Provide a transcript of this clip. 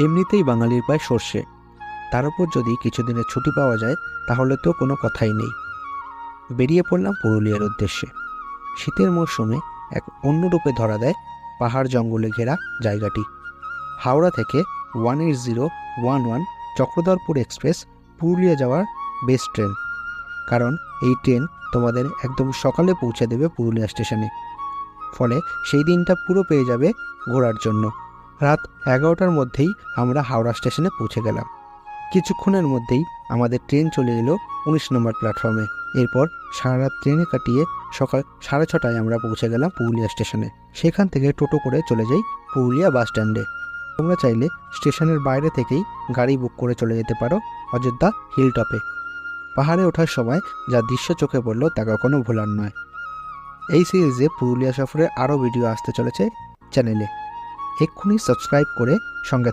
এমনিতেই বাঙালির পায় সর্ষে। তার উপর যদি কিছুদিনের ছুটি পাওয়া যায়, তাহলে তো কোনো কথাই নেই। বেরিয়ে পড়লাম পুরুলিয়ার উদ্দেশ্যে। শীতের মরশুমে এক অন্য রূপে ধরা দেয় পাহাড় জঙ্গলে ঘেরা জায়গাটি। হাওড়া থেকে one eight zero one one Chakradharpur express Purulia যাওয়ার বেস্ট ট্রেন। কারণ এই ট্রেন তোমাদের একদম সকালে পৌঁছে দেবে পুরুলিয়া স্টেশনে। ফলে সেই দিনটা পুরো পেয়ে যাবে ঘোরার জন্য। রাত এগারোটার মধ্যেই আমরা হাওড়া স্টেশনে পৌঁছে গেলাম। কিছুক্ষণের মধ্যেই আমাদের ট্রেন চলে এলো উনিশ নম্বর প্ল্যাটফর্মে এরপর সারা রাত ট্রেনে কাটিয়ে সকাল সাড়ে ছটায় আমরা পৌঁছে গেলাম পুরুলিয়া স্টেশনে। সেখান থেকে টোটো করে চলে যাই পুরুলিয়া বাস স্ট্যান্ডে। তোমরা চাইলে স্টেশনের বাইরে থেকেই গাড়ি বুক করে চলে যেতে পারো অযোধ্যা হিল টপে পাহাড়ে ওঠার সময় যা দৃশ্য চোখে পড়ল তা কখনো ভোলার নয়। এই সিরিজে পুরুলিয়া সফরে আরও ভিডিও আসতে চলেছে চ্যানেলে। এক্ষুনি সাবস্ক্রাইব করে সঙ্গে